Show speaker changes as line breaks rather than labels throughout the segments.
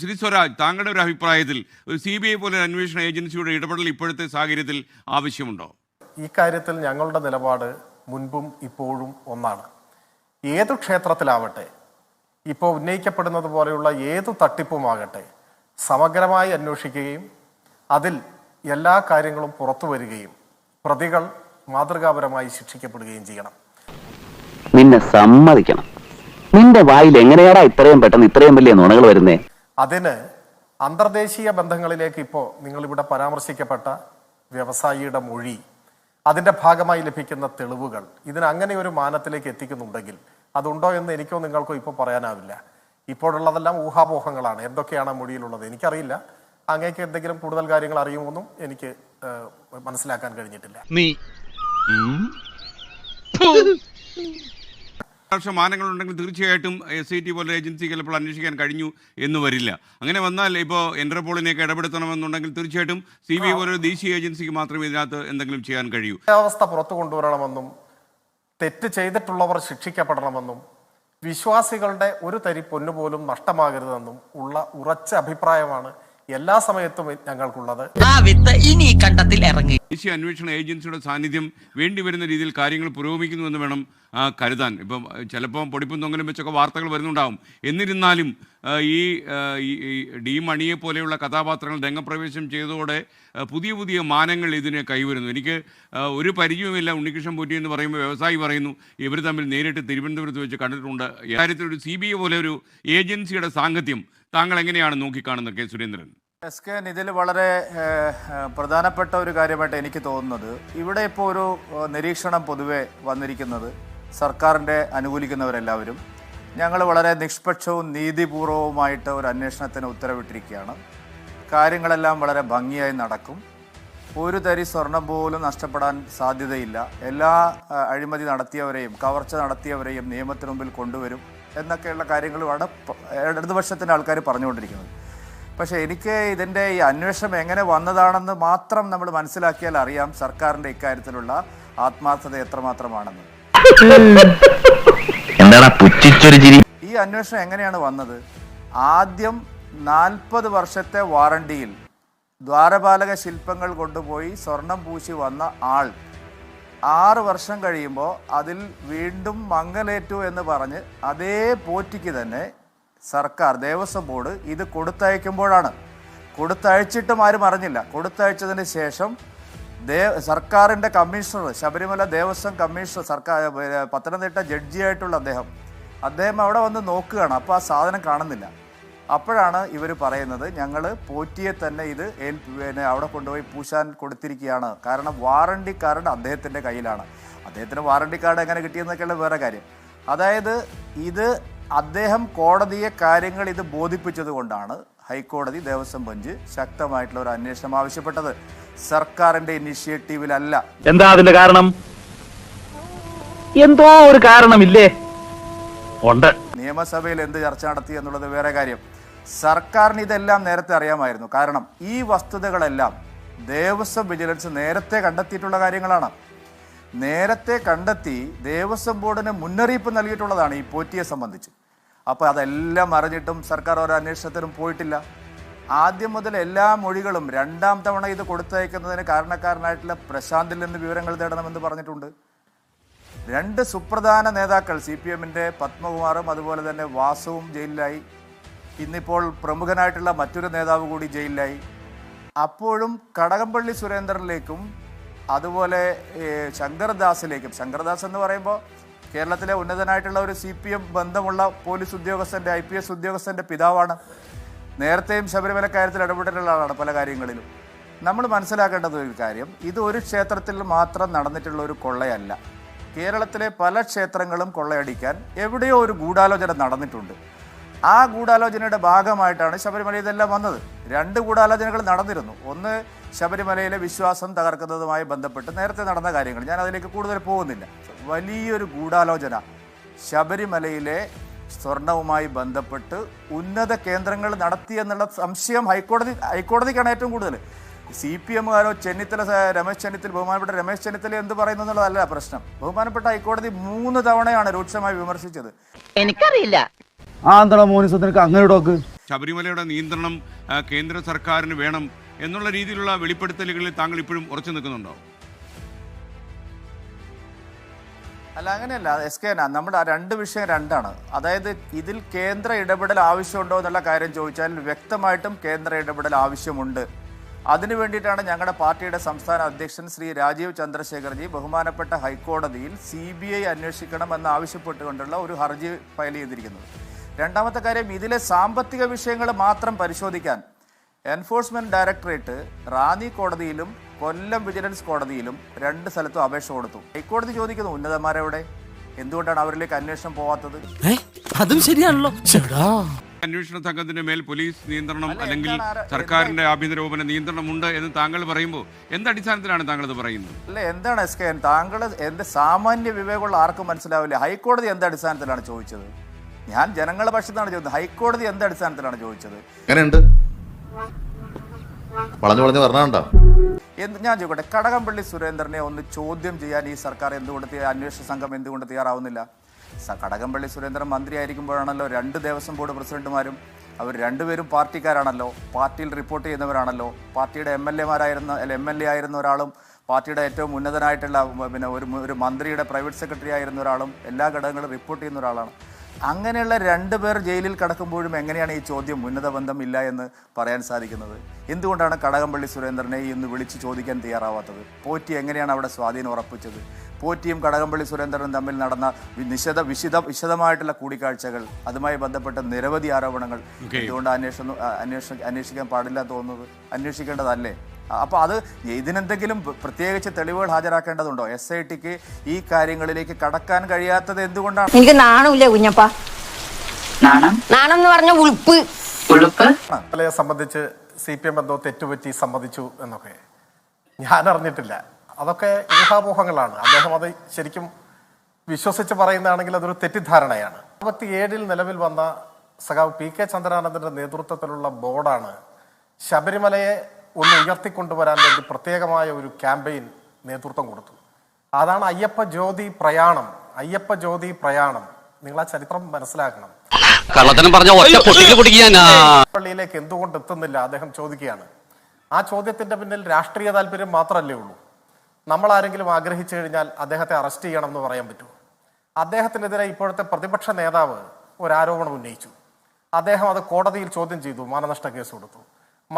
ശ്രീ സ്വരാജ് താങ്കളുടെ ഒരു അഭിപ്രായത്തിൽ ഒരു സി ബി ഐ പോലെ ഒരു അന്വേഷണ ഏജൻസിയുടെ ഇടപെടൽ ഇപ്പോഴത്തെ സാഹചര്യത്തിൽ ആവശ്യമുണ്ടോ?
ഈ കാര്യത്തിൽ ഞങ്ങളുടെ നിലപാട് മുൻപും ഇപ്പോഴും ഒന്നാണ്. ഏതു ക്ഷേത്രത്തിലാവട്ടെ ഇപ്പോൾ ഉന്നയിക്കപ്പെടുന്നത് പോലെയുള്ള ഏതു തട്ടിപ്പുമാകട്ടെ സമഗ്രമായി അന്വേഷിക്കുകയും അതിൽ എല്ലാ കാര്യങ്ങളും പുറത്തു വരികയും പ്രതികൾ മാതൃകാപരമായി ശിക്ഷിക്കപ്പെടുകയും ചെയ്യണം.
നിന്നെ സമ്മതിക്കണം. നിന്റെ വായിൽ എങ്ങനെയാടാ ഇത്രയും പെട്ടെന്ന് ഇത്രയും വലിയ നുണകൾ വരുന്നേ?
അതിന് അന്തർദേശീയ ബന്ധങ്ങളിലേക്ക് ഇപ്പോൾ നിങ്ങളിവിടെ പരാമർശിക്കപ്പെട്ട വ്യവസായിയുടെ മൊഴി അതിന്റെ ഭാഗമായി ലഭിക്കുന്ന തെളിവുകൾ ഇതിന് അങ്ങനെ ഒരു മാനത്തിലേക്ക് എത്തിക്കുന്നുണ്ടെങ്കിൽ അതുണ്ടോ എന്ന് എനിക്കോ നിങ്ങൾക്കോ ഇപ്പോൾ പറയാനാവില്ല. ഇപ്പോഴുള്ളതെല്ലാം ഊഹാപോഹങ്ങളാണ്. എന്തൊക്കെയാണ് മൊഴിയിലുള്ളത് എനിക്കറിയില്ല. അങ്ങേക്ക് എന്തെങ്കിലും കൂടുതൽ കാര്യങ്ങൾ അറിയുമെന്നും എനിക്ക് മനസ്സിലാക്കാൻ കഴിഞ്ഞിട്ടില്ല.
നീ
മാനങ്ങളുണ്ടെങ്കിൽ തീർച്ചയായിട്ടും എസ് ഐ ടി പോലുള്ള ഏജൻസി ചിലപ്പോൾ അന്വേഷിക്കാൻ കഴിഞ്ഞു എന്ന് വരില്ല. അങ്ങനെ വന്നാൽ ഇപ്പോൾ എന്റർപോളിനെയൊക്കെ ഇടപെടുത്തണമെന്നുണ്ടെങ്കിൽ തീർച്ചയായിട്ടും സി ബി ഐ പോലെ ദേശീയ ഏജൻസിക്ക് മാത്രമേ ഇതിനകത്ത് എന്തെങ്കിലും ചെയ്യാൻ കഴിയൂ.
അവസ്ഥ പുറത്തു കൊണ്ടുവരണമെന്നും തെറ്റ് ചെയ്തിട്ടുള്ളവർ ശിക്ഷിക്കപ്പെടണമെന്നും വിശ്വാസികളുടെ ഒരു തരി പൊന്നുപോലും നഷ്ടമാകരുതെന്നും ഉള്ള ഉറച്ച അഭിപ്രായമാണ് എല്ലാ സമയത്തും ഞങ്ങൾക്കുള്ളത്.
ആ വിത്ത് ഇനി കണ്ടത്തിൽ ഇറങ്ങി.
ദേശീയ അന്വേഷണ ഏജൻസിയുടെ സാന്നിധ്യം വേണ്ടി വരുന്ന രീതിയിൽ കാര്യങ്ങൾ പുരോഗമിക്കുന്നുവെന്ന് വേണം ആ, കരുതാൻ. ഇപ്പം ചിലപ്പം പൊടിപ്പും തൊങ്ങലും വെച്ചൊക്കെ വാർത്തകൾ വരുന്നുണ്ടാവും. എന്നിരുന്നാലും ഈ ഡി മണിയെ പോലെയുള്ള കഥാപാത്രങ്ങൾ രംഗപ്രവേശം ചെയ്തതോടെ പുതിയ പുതിയ മാനങ്ങൾ ഇതിനെ കൈവരുന്നു. എനിക്ക് ഒരു പരിചയവുമില്ല. ഉണ്ണികൃഷ്ണൻ പോറ്റി എന്ന് പറയുമ്പോൾ വ്യവസായി പറയുന്നു. ഇവർ തമ്മിൽ നേരിട്ട് തിരുവനന്തപുരത്ത് വെച്ച് കണ്ടിട്ടുണ്ട്. ഇക്കാര്യത്തിൽ ഒരു സി ബി ഐ പോലെ ഒരു ഏജൻസിയുടെ സാങ്കത്യം താങ്കൾ എങ്ങനെയാണ് നോക്കിക്കാണുന്നത് കെ സുരേന്ദ്രൻ?
എസ് കെ ഇതിൽ വളരെ പ്രധാനപ്പെട്ട ഒരു കാര്യമായിട്ട് എനിക്ക് തോന്നുന്നത്. ഇവിടെ ഇപ്പോൾ ഒരു നിരീക്ഷണം പൊതുവെ വന്നിരിക്കുന്നത് സർക്കാരിന്റെ അനുകൂലിക്കുന്നവരെല്ലാവരും. ഞങ്ങൾ വളരെ നിഷ്പക്ഷവും നീതിപൂർവവുമായിട്ട് ഒരു അന്വേഷണത്തിന് ഉത്തരവിട്ടിരിക്കുകയാണ്. കാര്യങ്ങളെല്ലാം വളരെ ഭംഗിയായി നടക്കും. ഒരു തരി സ്വർണം പോലും നഷ്ടപ്പെടാൻ സാധ്യതയില്ല. എല്ലാ അഴിമതി നടത്തിയവരെയും കവർച്ച നടത്തിയവരെയും നിയമത്തിന് മുമ്പിൽ കൊണ്ടുവരും. എന്നൊക്കെയുള്ള കാര്യങ്ങളുമാണ് ഇടതുപക്ഷത്തിന്റെ ആൾക്കാർ പറഞ്ഞുകൊണ്ടിരിക്കുന്നത്. പക്ഷേ എനിക്ക് ഇതിന്റെ ഈ അന്വേഷണം എങ്ങനെ വന്നതാണെന്ന് മാത്രം നമ്മൾ മനസ്സിലാക്കിയാൽ അറിയാം സർക്കാരിന്റെ ഇക്കാര്യത്തിലുള്ള ആത്മാർത്ഥത എത്രമാത്രമാണെന്ന്. ഈ അന്വേഷണം എങ്ങനെയാണ് വന്നത്? ആദ്യം നാൽപ്പത് വർഷത്തെ വാറണ്ടിയിൽ ദ്വാരപാലക ശില്പങ്ങൾ കൊണ്ടുപോയി സ്വർണം പൂശി വന്ന ആൾ ആറ് വർഷം കഴിയുമ്പോൾ അതിൽ വീണ്ടും മങ്ങലേറ്റു എന്ന് പറഞ്ഞ് അതേ പോറ്റിക്ക് തന്നെ സർക്കാർ ദേവസ്വം ബോർഡ് ഇത് കൊടുത്തയക്കുമ്പോഴാണ്. കൊടുത്തയച്ചിട്ടും ആരും അറിഞ്ഞില്ല. കൊടുത്തയച്ചതിന് ശേഷം ദേ സർക്കാരിന്റെ കമ്മീഷണർ ശബരിമല ദേവസ്വം കമ്മീഷണർ സർക്കാർ പത്തനംതിട്ട ജഡ്ജിയായിട്ടുള്ള അദ്ദേഹം അദ്ദേഹം അവിടെ വന്ന് നോക്കുകയാണ്. അപ്പോൾ ആ സാധനം കാണുന്നില്ല. അപ്പോഴാണ് ഇവർ പറയുന്നത് ഞങ്ങൾ പോറ്റിയെ തന്നെ ഇത് ഏൽ പിന്നെ അവിടെ കൊണ്ടുപോയി പൂശാൻ കൊടുത്തിരിക്കുകയാണ്. കാരണം വാറണ്ടി കാർഡ് അദ്ദേഹത്തിന്റെ കയ്യിലാണ്. അദ്ദേഹത്തിന് വാറണ്ടി കാർഡ് എങ്ങനെ കിട്ടിയെന്നൊക്കെയുള്ള വേറെ കാര്യം. അതായത് ഇത് അദ്ദേഹം കോടതിയെ കാര്യങ്ങൾ ഇത് ബോധിപ്പിച്ചത് കൊണ്ടാണ് ഹൈക്കോടതി ദേവസ്വം ബെഞ്ച് ശക്തമായിട്ടുള്ള ഒരു അന്വേഷണം ആവശ്യപ്പെട്ടത്. സർക്കാരിന്റെ ഇനിഷ്യേറ്റീവിലല്ല.
എന്താ അതിന്റെ കാരണം? എന്തോ ഒരു കാരണമില്ലേ? ഉണ്ട്.
നിയമസഭയിൽ എന്ത് ചർച്ച നടത്തി എന്നുള്ളത് വേറെ കാര്യം. സർക്കാരിന് ഇതെല്ലാം നേരത്തെ അറിയാമായിരുന്നു. കാരണം ഈ വസ്തുതകളെല്ലാം ദേവസ്വം വിജിലൻസ് നേരത്തെ കണ്ടെത്തിയിട്ടുള്ള കാര്യങ്ങളാണ്. നേരത്തെ കണ്ടെത്തി ദേവസ്വം ബോർഡിന് മുന്നറിയിപ്പ് നൽകിയിട്ടുള്ളതാണ് ഈ പോറ്റിയെ സംബന്ധിച്ച്. അപ്പോൾ അതെല്ലാം അറിഞ്ഞിട്ടും സർക്കാർ ഒരു അന്വേഷണത്തിനും പോയിട്ടില്ല. ആദ്യം മുതൽ എല്ലാ മൊഴികളും രണ്ടാം തവണ ഇത് കൊടുത്തയക്കുന്നതിന് കാരണക്കാരനായിട്ടുള്ള പ്രശാന്തിൽ നിന്ന് വിവരങ്ങൾ തേടണമെന്ന് പറഞ്ഞിട്ടുണ്ട്. രണ്ട് സുപ്രധാന നേതാക്കൾ സി പി എമ്മിന്റെ പത്മകുമാറും അതുപോലെ തന്നെ വാസുവും ജയിലിലായി. ഇന്നിപ്പോൾ പ്രമുഖനായിട്ടുള്ള മറ്റൊരു നേതാവ് കൂടി ജയിലിലായി. അപ്പോഴും കടകംപള്ളി സുരേന്ദ്രനിലേക്കും അതുപോലെ ശങ്കർദാസിലേക്കും ശങ്കർദാസ് എന്ന് പറയുമ്പോൾ കേരളത്തിലെ ഉന്നതനായിട്ടുള്ള ഒരു സി പി എം ബന്ധമുള്ള പോലീസ് ഉദ്യോഗസ്ഥന്റെ ഐ പി എസ് ഉദ്യോഗസ്ഥന്റെ പിതാവാണ്. നേരത്തെയും ശബരിമല കാര്യത്തിൽ ഇടപെട്ടിട്ടുള്ള ആളാണ് പല കാര്യങ്ങളിലും. നമ്മൾ മനസ്സിലാക്കേണ്ടത് ഒരു കാര്യം ഇത് ഒരു ക്ഷേത്രത്തിൽ മാത്രം നടന്നിട്ടുള്ള ഒരു കൊള്ളയല്ല. കേരളത്തിലെ പല ക്ഷേത്രങ്ങളും കൊള്ളയടിക്കാൻ എവിടെയോ ഒരു ഗൂഢാലോചന നടന്നിട്ടുണ്ട്. ആ ഗൂഢാലോചനയുടെ ഭാഗമായിട്ടാണ് ശബരിമല ഇതെല്ലാം വന്നത്. രണ്ട് ഗൂഢാലോചനകൾ നടന്നിരുന്നു. ഒന്ന് ശബരിമലയിലെ വിശ്വാസം തകർക്കുന്നതുമായി ബന്ധപ്പെട്ട് നേരത്തെ നടന്ന കാര്യങ്ങൾ. ഞാൻ അതിലേക്ക് കൂടുതൽ പോകുന്നില്ല. വലിയൊരു ഗൂഢാലോചന ശബരിമലയിലെ സ്വർണവുമായി ബന്ധപ്പെട്ട് ഉന്നത കേന്ദ്രങ്ങൾ നടത്തി എന്നുള്ള സംശയം ഹൈക്കോടതി ഹൈക്കോടതിക്കാണ് ഏറ്റവും കൂടുതൽ. സി പി എമ്മുകാരോ ചെന്നിത്തല രമേശ് ചെന്നിത്തല ബഹുമാനപ്പെട്ട രമേശ് ചെന്നിത്തല എന്ത് പറയുന്നു എന്നുള്ളതല്ല പ്രശ്നം. ബഹുമാനപ്പെട്ട ഹൈക്കോടതി മൂന്ന് തവണയാണ് രൂക്ഷമായി വിമർശിച്ചത്.
എനിക്കറിയില്ല.
ആ എന്താ മോനിസത്തിനൊക്കെ അങ്ങനെ ഡോക്ക്
ശബരിമലയുടെ നിയന്ത്രണം കേന്ദ്ര സർക്കാരിന് വേണം എന്നുള്ള രീതിയിലുള്ള വെളിപ്പെടുത്തലുകളിൽ താങ്കൾ ഇപ്പോഴും ഉറച്ചു നിൽക്കുന്നുണ്ടോ?
അല്ല അങ്ങനെയല്ല. എസ് കെ നമ്മുടെ ആ രണ്ട് വിഷയം രണ്ടാണ്. അതായത് ഇതിൽ കേന്ദ്ര ഇടപെടൽ ആവശ്യമുണ്ടോ എന്നുള്ള കാര്യം ചോദിച്ചാൽ വ്യക്തമായിട്ടും കേന്ദ്ര ഇടപെടൽ ആവശ്യമുണ്ട്. അതിനു വേണ്ടിയിട്ടാണ് ഞങ്ങളുടെ പാർട്ടിയുടെ സംസ്ഥാന അധ്യക്ഷൻ ശ്രീ രാജീവ് ചന്ദ്രശേഖർജി ബഹുമാനപ്പെട്ട ഹൈക്കോടതിയിൽ സി ബി ഐ അന്വേഷിക്കണമെന്ന് ആവശ്യപ്പെട്ടുകൊണ്ടുള്ള ഒരു ഹർജി ഫയൽ ചെയ്തിരിക്കുന്നത്. രണ്ടാമത്തെ കാര്യം ഇതിലെ സാമ്പത്തിക വിഷയങ്ങൾ മാത്രം പരിശോധിക്കാൻ. എൻഫോഴ്സ്മെന്റ് ഡയറക്ടറേറ്റ് റാന്നി കോടതിയിലും കൊല്ലം വിജിലൻസ് കോടതിയിലും രണ്ട് സ്ഥലത്തും അപേക്ഷ കൊടുത്തു. ഹൈക്കോടതി ചോദിക്കുന്നു ഉന്നതന്മാരെവിടെ? എന്തുകൊണ്ടാണ് അവരിലേക്ക് അന്വേഷണം പോവാത്തത്?
അതും ശരിയാണല്ലോ.
അന്വേഷണ സംഘത്തിന്റെ മേൽ പോലീസ് നിയന്ത്രണം അല്ലെങ്കിൽ സർക്കാരിന്റെ ആഭ്യന്തര വകുപ്പിന്റെ നിയന്ത്രണമുണ്ട് എന്ന് താങ്കൾ പറയുമ്പോൾ എന്തടിസ്ഥാനത്തിലാണ് താങ്കൾ ഇത് പറയുന്നത്?
അല്ല എന്താണ് എസ് കെ താങ്കൾ എന്റെ സാമാന്യ വിവേകമുള്ള ആർക്കും മനസ്സിലാവില്ല. ഹൈക്കോടതി എന്ത് അടിസ്ഥാനത്തിലാണ് ചോദിച്ചത്? ഞാൻ ജനങ്ങളുടെ പക്ഷത്താണ് ചോദിച്ചത്. ഹൈക്കോടതി എന്ത് അടിസ്ഥാനത്തിലാണ് ചോദിച്ചത്?
എങ്ങനെയുണ്ട്? വളഞ്ഞു വളഞ്ഞ് പറഞ്ഞാണ്ടോ
എന്ത് ഞാൻ ചോദിക്കട്ടെ. കടകംപള്ളി സുരേന്ദ്രനെ ഒന്ന് ചോദ്യം ചെയ്യാൻ ഈ സർക്കാർ എന്തുകൊണ്ട് അന്വേഷണ സംഘം എന്തുകൊണ്ട് തയ്യാറാവുന്നില്ല? കടകംപള്ളി സുരേന്ദ്രൻ മന്ത്രി ആയിരിക്കുമ്പോഴാണല്ലോ രണ്ട് ദേവസ്വം ബോർഡ് പ്രസിഡന്റുമാരും അവർ രണ്ടുപേരും പാർട്ടിക്കാരാണല്ലോ. പാർട്ടിയിൽ റിപ്പോർട്ട് ചെയ്യുന്നവരാണല്ലോ. പാർട്ടിയുടെ എം എൽ എമാരായിരുന്ന എം എൽ എ ആയിരുന്ന ഒരാളും പാർട്ടിയുടെ ഏറ്റവും ഉന്നതനായിട്ടുള്ള പിന്നെ ഒരു ഒരു മന്ത്രിയുടെ പ്രൈവറ്റ് സെക്രട്ടറി ആയിരുന്ന ഒരാളും എല്ലാ ഘടകങ്ങളും റിപ്പോർട്ട് ചെയ്യുന്ന ഒരാളാണ്. അങ്ങനെയുള്ള രണ്ട് പേർ ജയിലിൽ കടക്കുമ്പോഴും എങ്ങനെയാണ് ഈ ചോദ്യം ഉന്നത ബന്ധം ഇല്ല എന്ന് പറയാൻ സാധിക്കുന്നത്? എന്തുകൊണ്ടാണ് കടകംപള്ളി സുരേന്ദ്രനെ ഇന്ന് വിളിച്ച് ചോദിക്കാൻ തയ്യാറാവാത്തത്? പോറ്റി എങ്ങനെയാണ് അവിടെ സ്വാധീനം ഉറപ്പിച്ചത്? പോറ്റിയും കടകംപള്ളി സുരേന്ദ്രനും തമ്മിൽ നടന്ന നിശദ വിശദ വിശദമായിട്ടുള്ള കൂടിക്കാഴ്ചകൾ അതുമായി ബന്ധപ്പെട്ട നിരവധി ആരോപണങ്ങൾ. എന്തുകൊണ്ട് അന്വേഷണം അന്വേഷണം അന്വേഷിക്കാൻ പാടില്ല തോന്നുന്നത്? അന്വേഷിക്കേണ്ടതല്ലേ? അപ്പോൾ അത് ഇതിനെന്തെങ്കിലും പ്ര- പ്രത്യേകിച്ച് തെളിവുകൾ ഹാജരാക്കേണ്ടതുണ്ടോ? എസ് ഐ ടിക്ക് ഈ കാര്യങ്ങളിലേക്ക് കടക്കാൻ കഴിയാത്തത് എന്തുകൊണ്ടാണ്?
എനിക്ക് നാണമില്ല കുഞ്ഞപ്പ? നാണം? നാണം എന്ന് പറഞ്ഞ ഉളുപ്പ്.
സംബന്ധിച്ച് സി പി എം എന്തോ തെറ്റുപറ്റി സമ്മതിച്ചു എന്നൊക്കെ. ഞാൻ അറിഞ്ഞിട്ടില്ല അതൊക്കെ ഊഹാപോഹങ്ങളാണ്. അദ്ദേഹം അത് ശരിക്കും വിശ്വസിച്ച് പറയുന്നതാണെങ്കിൽ അതൊരു തെറ്റിദ്ധാരണയാണ്. അറുപത്തി ഏഴിൽ നിലവിൽ വന്ന സഖാവ് പി കെ ചന്ദ്രാനന്ദന്റെ നേതൃത്വത്തിലുള്ള ബോർഡാണ് ശബരിമലയെ ഒന്ന് ഉയർത്തിക്കൊണ്ടുവരാൻ വേണ്ടി പ്രത്യേകമായ ഒരു ക്യാമ്പയിൻ നേതൃത്വം കൊടുത്തു. അതാണ് അയ്യപ്പ ജ്യോതി പ്രയാണം. അയ്യപ്പ ജ്യോതി പ്രയാണം. നിങ്ങൾ ആ ചരിത്രം മനസ്സിലാക്കണം.
കള്ളത്തനം പറഞ്ഞ ഒറ്റ പൊട്ടിക്ക് പൊടിക്കാൻ
പള്ളിയിലേക്ക് എന്തുകൊണ്ട് എത്തുന്നില്ല? അദ്ദേഹം ചോദിക്കുകയാണ്. ആ ചോദ്യത്തിന്റെ പിന്നിൽ രാഷ്ട്രീയ താല്പര്യം മാത്രമല്ലേ ഉള്ളൂ? നമ്മൾ ആരെങ്കിലും ആഗ്രഹിച്ചു കഴിഞ്ഞാൽ അദ്ദേഹത്തെ അറസ്റ്റ് ചെയ്യണം എന്ന് പറയാൻ പറ്റുമോ? അദ്ദേഹത്തിനെതിരെ ഇപ്പോഴത്തെ പ്രതിപക്ഷ നേതാവ് ഒരു ആരോപണം ഉന്നയിച്ചു. അദ്ദേഹം അത് കോടതിയിൽ ചോദ്യം ചെയ്തു മാനനഷ്ട കേസ് കൊടുത്തു.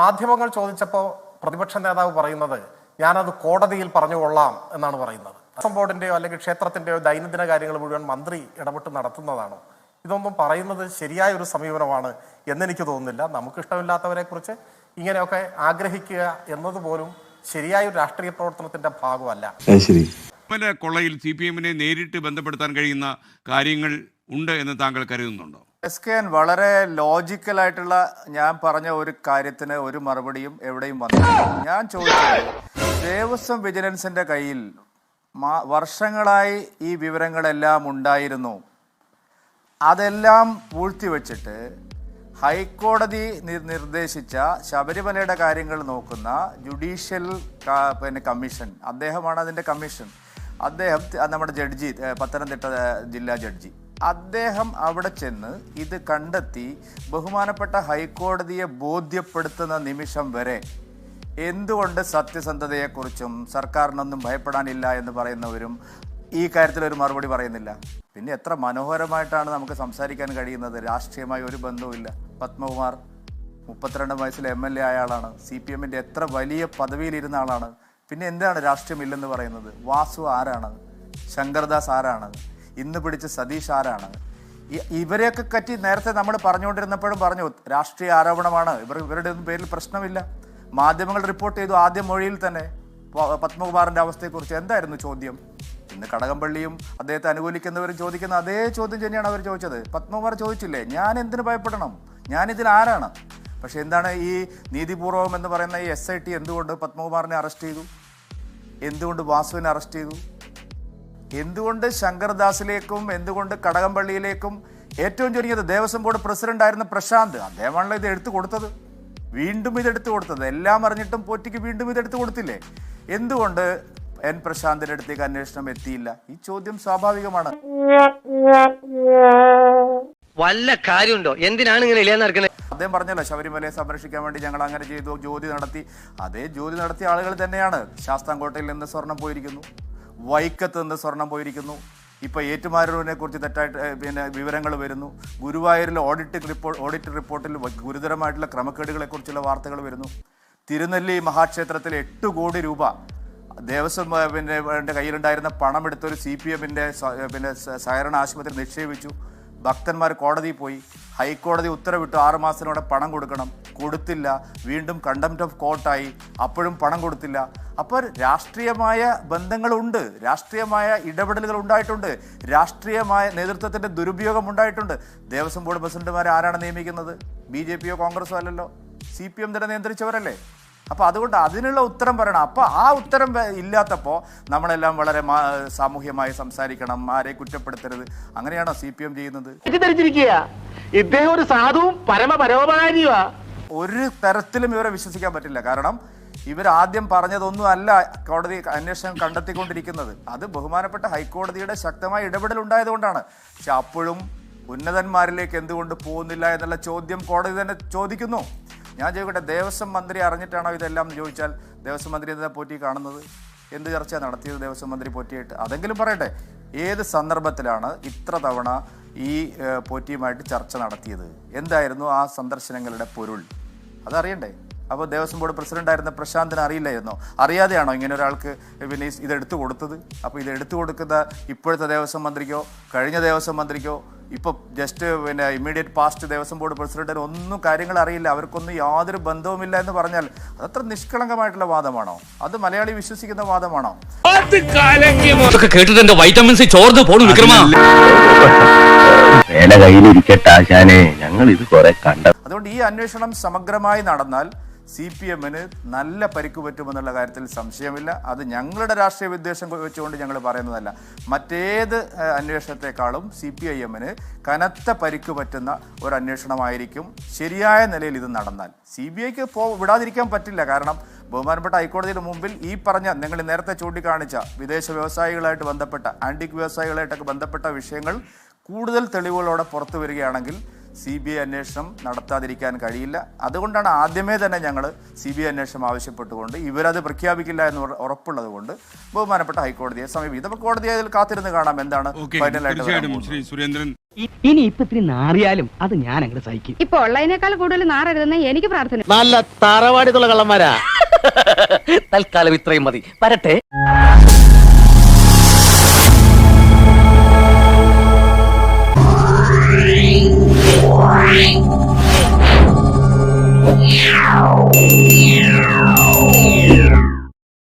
മാധ്യമങ്ങൾ ചോദിച്ചപ്പോൾ പ്രതിപക്ഷ നേതാവ് പറയുന്നത് ഞാനത് കോടതിയിൽ പറഞ്ഞുകൊള്ളാം എന്നാണ് പറയുന്നത്. ദേവസ്വം ബോർഡിന്റെയോ അല്ലെങ്കിൽ ക്ഷേത്രത്തിന്റെയോ ദൈനംദിന കാര്യങ്ങൾ മുഴുവൻ മന്ത്രി ഇടപെട്ട് നടത്തുന്നതാണോ? ഇതൊന്നും പറയുന്നത് ശരിയായ ഒരു സമീപനമാണ് എന്നെനിക്ക് തോന്നുന്നില്ല. നമുക്കിഷ്ടമില്ലാത്തവരെ കുറിച്ച് ഇങ്ങനെയൊക്കെ ആഗ്രഹിക്കുക എന്നതുപോലും ശരിയായ ഒരു രാഷ്ട്രീയ പ്രവർത്തനത്തിന്റെ ഭാഗമല്ല.
കൊള്ളയിൽ സി പി എമ്മിനെ നേരിട്ട് ബന്ധപ്പെടുത്താൻ കഴിയുന്ന കാര്യങ്ങൾ ഉണ്ട് എന്ന് താങ്കൾ കരുതുന്നുണ്ടോ?
എസ് കെ എൻ വളരെ ലോജിക്കലായിട്ടുള്ള ഞാൻ പറഞ്ഞ ഒരു കാര്യത്തിന് ഒരു മറുപടിയും എവിടെയും വന്നില്ല. ഞാൻ ചോദിച്ചത് ദേവസ്വം വിജിലൻസിന്റെ കയ്യിൽ വർഷങ്ങളായി ഈ വിവരങ്ങളെല്ലാം ഉണ്ടായിരുന്നു. അതെല്ലാം പൂഴ്ത്തിവെച്ചിട്ട് ഹൈക്കോടതി നിർദ്ദേശിച്ച ശബരിമലയുടെ കാര്യങ്ങൾ നോക്കുന്ന ജുഡീഷ്യൽ പിന്നെ കമ്മീഷൻ അദ്ദേഹമാണ് അതിന്റെ കമ്മീഷൻ. അദ്ദേഹം നമ്മുടെ ജഡ്ജി പത്തനംതിട്ട ജില്ലാ ജഡ്ജി. അദ്ദേഹം അവിടെ ചെന്ന് ഇത് കണ്ടെത്തി ബഹുമാനപ്പെട്ട ഹൈക്കോടതിയെ ബോധ്യപ്പെടുത്തുന്ന നിമിഷം വരെ എന്തുകൊണ്ട് സത്യസന്ധതയെക്കുറിച്ചും സർക്കാരിനൊന്നും ഭയപ്പെടാനില്ല എന്ന് പറയുന്നവരും ഈ കാര്യത്തിൽ ഒരു മറുപടി പറയുന്നില്ല. പിന്നെ എത്ര മനോഹരമായിട്ടാണ് നമുക്ക് സംസാരിക്കാൻ കഴിയുന്നത്. രാഷ്ട്രീയമായി ഒരു ബന്ധവുമില്ല. പത്മകുമാർ മുപ്പത്തിരണ്ട് വയസ്സിലെ എം എൽ എ ആയ ആളാണ്. സി പി എമ്മിന്റെ എത്ര വലിയ പദവിയിലിരുന്ന ആളാണ്. പിന്നെ എന്താണ് രാഷ്ട്രീയമില്ലെന്ന് പറയുന്നത്? വാസു ആരാണ്? ശങ്കർദാസ് ആരാണ്? ഇന്ന് പിടിച്ച സതീഷ് ആരാണ്? ഇവരെയൊക്കെ പറ്റി നേരത്തെ നമ്മൾ പറഞ്ഞുകൊണ്ടിരുന്നപ്പോഴും പറഞ്ഞു രാഷ്ട്രീയ ആരോപണമാണ്. ഇവർ ഇവരുടെ ഒന്നും പേരിൽ പ്രശ്നമില്ല. മാധ്യമങ്ങൾ റിപ്പോർട്ട് ചെയ്തു ആദ്യ മൊഴിയിൽ തന്നെ പത്മകുമാറിന്റെ അവസ്ഥയെക്കുറിച്ച് എന്തായിരുന്നു ചോദ്യം? ഇന്ന് കടകംപള്ളിയും അദ്ദേഹത്തെ അനുകൂലിക്കുന്നവരും ചോദിക്കുന്ന അതേ ചോദ്യം തന്നെയാണ് അവർ ചോദിച്ചത്. പത്മകുമാർ ചോദിച്ചില്ലേ ഞാൻ എന്തിനു ഭയപ്പെടണം? ഞാനിതിൽ ആരാണ്? പക്ഷേ എന്താണ് ഈ നീതിപൂർവം എന്ന് പറയുന്ന ഈ എസ് ഐ ടി എന്തുകൊണ്ട് പത്മകുമാറിനെ അറസ്റ്റ് ചെയ്തു? എന്തുകൊണ്ട് വാസുവിനെ അറസ്റ്റ് ചെയ്തു? എന്തുകൊണ്ട് ശങ്കർദാസിലേക്കും എന്തുകൊണ്ട് കടകംപള്ളിയിലേക്കും ഏറ്റവും ചുരുങ്ങിയത് ദേവസ്വം ബോർഡ് പ്രസിഡന്റ് ആയിരുന്ന പ്രശാന്ത്? അദ്ദേഹമാണല്ലോ ഇത് എടുത്തു കൊടുത്തത്. വീണ്ടും ഇത് എടുത്തു കൊടുത്തത്. എല്ലാം അറിഞ്ഞിട്ടും പോറ്റിക്ക് വീണ്ടും ഇത് എടുത്തു കൊടുത്തില്ലേ? എന്തുകൊണ്ട് എൻ പ്രശാന്തിന്റെ അടുത്തേക്ക് അന്വേഷണം എത്തിയില്ല? ഈ ചോദ്യം സ്വാഭാവികമാണ്.
വല്ല കാര്യമുണ്ടോ? എന്തിനാണ് ഇങ്ങനെ ഇല്ലാന്ന് നടക്കണേ
അദ്ദേഹം പറഞ്ഞല്ലോ ശബരിമലയെ സംരക്ഷിക്കാൻ വേണ്ടി ഞങ്ങൾ അങ്ങനെ ചെയ്തു ജ്യോതി നടത്തി. അതേ ജ്യോതി നടത്തിയ ആളുകൾ തന്നെയാണ്. ശാസ്താംകോട്ടയിൽ നിന്ന് സ്വർണം പോയിരിക്കുന്നു. വൈക്കത്ത് നിന്ന് സ്വർണം പോയിരിക്കുന്നു. ഇപ്പോൾ ഏറ്റുമാരൂരിനെ കുറിച്ച് തെറ്റായിട്ട് പിന്നെ വിവരങ്ങൾ വരുന്നു. ഗുരുവായൂരിലെ ഓഡിറ്റ് റിപ്പോർട്ട് ഓഡിറ്റ് റിപ്പോർട്ടിൽ ഗുരുതരമായിട്ടുള്ള ക്രമക്കേടുകളെക്കുറിച്ചുള്ള വാർത്തകൾ വരുന്നു. തിരുനെല്ലി മഹാക്ഷേത്രത്തിൽ എട്ട് കോടി രൂപ ദേവസ്വം പിന്നെ കയ്യിലുണ്ടായിരുന്ന പണം എടുത്തൊരു സി പി എമ്മിന്റെ പിന്നെ സഹകരണ ആശുപത്രി നിക്ഷേപിച്ചു. ഭക്തന്മാർ കോടതിയിൽ പോയി. ഹൈക്കോടതി ഉത്തരവിട്ടു ആറുമാസത്തിനോടെ പണം കൊടുക്കണം. കൊടുത്തില്ല. വീണ്ടും കണ്ടംപ്റ്റ് ഓഫ് കോർട്ടായി അപ്പോഴും പണം കൊടുത്തില്ല. അപ്പോൾ രാഷ്ട്രീയമായ ബന്ധങ്ങളുണ്ട്. രാഷ്ട്രീയമായ ഇടപെടലുകൾ ഉണ്ടായിട്ടുണ്ട്. രാഷ്ട്രീയമായ നേതൃത്വത്തിന്റെ ദുരുപയോഗം ഉണ്ടായിട്ടുണ്ട്. ദേവസ്വം ബോർഡ് പ്രസിഡന്റുമാരെ ആരാണ് നിയമിക്കുന്നത്? ബി ജെ പിയോ കോൺഗ്രസോ അല്ലല്ലോ? സി പി എം തന്നെ നിയന്ത്രിച്ചവരല്ലേ? അപ്പോൾ അതുകൊണ്ട് അതിനുള്ള ഉത്തരം പറയണം. അപ്പോൾ ആ ഉത്തരം ഇല്ലാത്തപ്പോൾ നമ്മളെല്ലാം വളരെ സാമൂഹ്യമായി സംസാരിക്കണം. ആരെ കുറ്റപ്പെടുത്തരുത്? അങ്ങനെയാണോ സി പി എം ചെയ്യുന്നത്?
ഇദ്ദേഹം ഒരു സാധുവും
ഒരു തരത്തിലും ഇവരെ വിശ്വസിക്കാൻ പറ്റില്ല. കാരണം ഇവർ ആദ്യം പറഞ്ഞതൊന്നും അല്ല കോടതി അന്വേഷണം കണ്ടെത്തിക്കൊണ്ടിരിക്കുന്നത്. അത് ബഹുമാനപ്പെട്ട ഹൈക്കോടതിയുടെ ശക്തമായ ഇടപെടൽ ഉണ്ടായതുകൊണ്ടാണ്. പക്ഷെ അപ്പോഴും ഉന്നതന്മാരിലേക്ക് എന്തുകൊണ്ട് പോകുന്നില്ല എന്നുള്ള ചോദ്യം കോടതി തന്നെ ചോദിക്കുന്നു. ഞാൻ ചോദിക്കട്ടെ ദേവസ്വം മന്ത്രി അറിഞ്ഞിട്ടാണോ ഇതെല്ലാം എന്ന് ചോദിച്ചാൽ ദേവസ്വം മന്ത്രി എന്താ പോറ്റി കാണുന്നത്? എന്ത് ചർച്ച നടത്തിയത് ദേവസ്വം മന്ത്രി പോറ്റിയായിട്ട്? അതെങ്കിലും പറയട്ടെ ഏത് സന്ദർഭത്തിലാണ് ഇത്ര തവണ ഈ പോറ്റിയുമായിട്ട് ചർച്ച നടത്തിയത്? എന്തായിരുന്നു ആ സന്ദർശനങ്ങളുടെ പൊരുൾ? അതറിയണ്ടേ? അപ്പോൾ ദേവസ്വം ബോർഡ് പ്രസിഡന്റ് ആയിരുന്ന പ്രശാന്തിന് അറിയില്ലായിരുന്നോ. അറിയാതെയാണോ ഇങ്ങനെ ഒരാൾക്ക് പിന്നെ ഇതെടുത്തു കൊടുത്തത്? അപ്പോൾ ഇത് എടുത്തു കൊടുക്കുന്ന ഇപ്പോഴത്തെ ദേവസ്വം മന്ത്രിക്കോ കഴിഞ്ഞ ദേവസ്വം മന്ത്രിക്കോ ഇപ്പോൾ ജസ്റ്റ് പിന്നെ ഇമ്മീഡിയറ്റ് പാസ്റ്റ് ദേവസ്വം ബോർഡ് പ്രസിഡന്റിന് ഒന്നും കാര്യങ്ങൾ അറിയില്ല. അവർക്കൊന്നും യാതൊരു ബന്ധവുമില്ല എന്ന് പറഞ്ഞാൽ അതത്ര നിഷ്കളങ്കമായിട്ടുള്ള വാദമാണോ? അത് മലയാളി വിശ്വസിക്കുന്ന വാദമാണോ?
വൈറ്റമിൻ സി ചോർന്ന് പോണു വിക്രമാ?
വേല കയ്യിലിരിക്കട്ടെ ആശാനെ. ഞങ്ങൾ ഇത് കുറെ കണ്ട
അതുകൊണ്ട് ഈ അന്വേഷണം സമഗ്രമായി നടന്നാൽ സി പി എമ്മിന് നല്ല പരിക്ക് പറ്റുമെന്നുള്ള കാര്യത്തിൽ സംശയമില്ല. അത് ഞങ്ങളുടെ രാഷ്ട്രീയ വിദ്വേഷം വെച്ചുകൊണ്ട് ഞങ്ങൾ പറയുന്നതല്ല. മറ്റേത് അന്വേഷണത്തെക്കാളും സി പി ഐ എമ്മിന് കനത്ത പരിക്ക് പറ്റുന്ന ഒരു അന്വേഷണമായിരിക്കും ശരിയായ നിലയിൽ ഇത് നടന്നാൽ. സി ബി ഐക്ക് പോ വിടാതിരിക്കാൻ പറ്റില്ല. കാരണം ബഹുമാനപ്പെട്ട ഹൈക്കോടതിയുടെ മുമ്പിൽ ഈ പറഞ്ഞ നിങ്ങൾ നേരത്തെ ചൂണ്ടിക്കാണിച്ച വിദേശ വ്യവസായികളായിട്ട് ബന്ധപ്പെട്ട ആന്റിക് വ്യവസായികളായിട്ടൊക്കെ ബന്ധപ്പെട്ട വിഷയങ്ങൾ കൂടുതൽ തെളിവുകളോടെ പുറത്തു വരികയാണെങ്കിൽ സി ബി ഐ അന്വേഷണം നടത്താതിരിക്കാൻ കഴിയില്ല. അതുകൊണ്ടാണ് ആദ്യമേ തന്നെ ഞങ്ങൾ സി ബി ഐ അന്വേഷണം ആവശ്യപ്പെട്ടുകൊണ്ട് ഇവരത് പ്രഖ്യാപിക്കില്ല എന്ന് ഉറ- ഉറപ്പുള്ളത് കൊണ്ട് ബഹുമാനപ്പെട്ട ഹൈക്കോടതിയെ സമീപിക്കും നമുക്ക് കോടതി അതിൽ കാത്തിരുന്ന് കാണാം എന്താണ് ഫൈനലായിട്ട്
സുരേന്ദ്രൻ.
ഇനി ഇപ്പൊ ഇത്തിരി നാറിയാലും അത് ഞാൻ അങ്ങോട്ട് സഹിക്കും.
ഇപ്പൊ ഉള്ളതിനേക്കാൾ കൂടുതൽ നാറരുതെന്ന് എനിക്ക് പ്രാർത്ഥന.
നല്ല തറവാടിത്തുള്ള കള്ളന്മാരാ. തൽക്കാലം ഇത്രയും മതി. വരട്ടെ.
Yeah.